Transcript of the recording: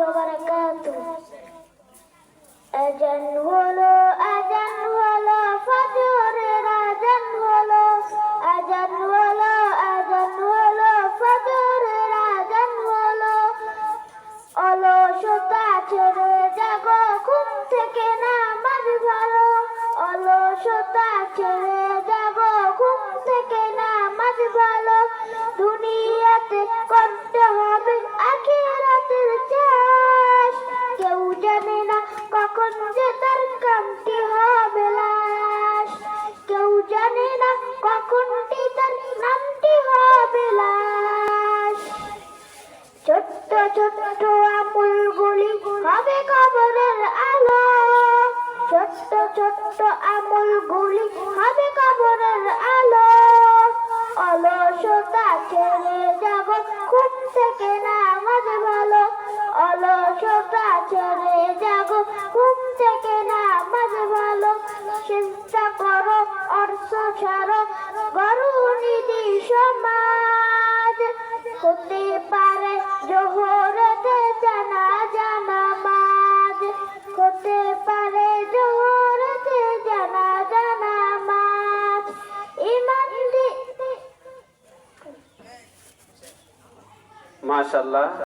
وبركاته. أجن হলো أجن হলো ফজরের أجن হলো أجن হলো أجن হলো ফজরের أجن হলো অলসতা ছেড়ে জাগো ঘুম থেকে নামাজ ভালো। অলসতা ছেড়ে জানে না কখন যে তার কামটি হবে লাশ। কেউ জানে না তার নামটি হবে লাশ। ছোট্ট ছোট্ট আমুলগুলি হবে কবরের আলো। ছোট্ট ছোট্ট আমুলগুলি হবে কবরের আলো। অলসতা ছেড়ে যাব, ঘুম থেকে নামাজ ভালো। অলসতা ছেড়ে যাব ঘুম থেকে নামাজ ভালো। চিন্তা করো, অর্থ ছাড়ো গরু নিধি সমাজ। হতে পারে জোহরতে জানা জানা মাজ হতে পারে জোহরতে জানা জানা মাজ ইমান মাশাল্লাহ।